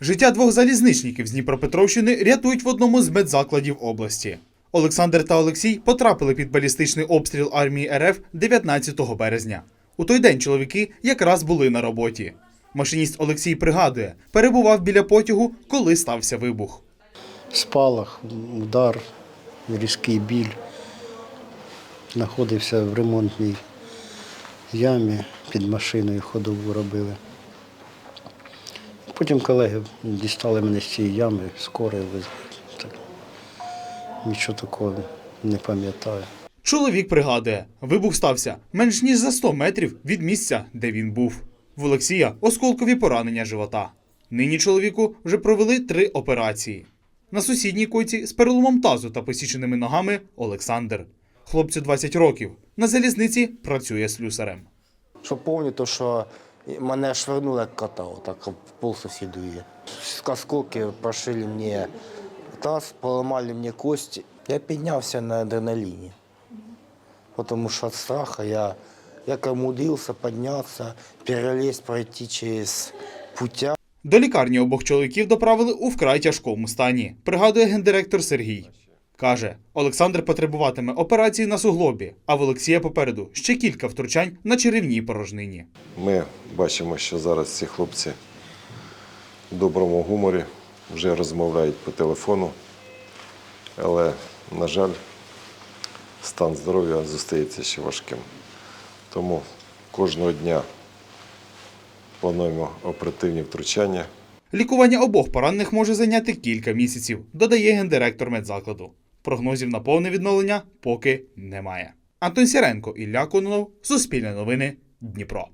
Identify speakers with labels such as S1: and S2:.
S1: Життя двох залізничників з Дніпропетровщини рятують в одному з медзакладів області. Олександр та Олексій потрапили під балістичний обстріл армії РФ 19 березня. У той день чоловіки якраз були на роботі. Машиніст Олексій пригадує, перебував біля потягу, коли стався вибух.
S2: спалах, удар, різкий біль. Знаходився в ремонтній ямі під машиною ходову робили. Потім колеги дістали мене з цієї ями, скоро везли. Так, Нічого такого не пам'ятаю.
S1: Чоловік пригадує, вибух стався менш ніж за 100 метрів від місця, де він був. В Олексія осколкові поранення живота. Нині чоловіку вже провели три операції. На сусідній койці з переломом тазу та посіченими ногами Олександр. Хлопцю 20 років. На залізниці працює слюсарем.
S3: Що пам'ятаю, то що мене швирнуло як кота, отак об пол сусідує. Осколки прошили мені таз, поламали мені кості. Я піднявся на адреналіні. Тому що від страху я, я умудрився піднятися, перелізти, пройти через путя.
S1: До лікарні обох чоловіків доправили у вкрай тяжкому стані, пригадує гендиректор Сергій. Каже, Олександр потребуватиме операції на суглобі, а в Олексія попереду ще кілька втручань на черевній порожнині.
S4: Ми бачимо, що зараз ці хлопці в доброму гуморі вже розмовляють по телефону, але, на жаль, стан здоров'я зостається ще важким. Тому кожного дня плануємо оперативні втручання.
S1: Лікування обох поранених може зайняти кілька місяців, додає гендиректор медзакладу. Прогнозів на повне відновлення поки немає. Антон Сіренко, Ілля Кононов, Суспільне новини, Дніпро.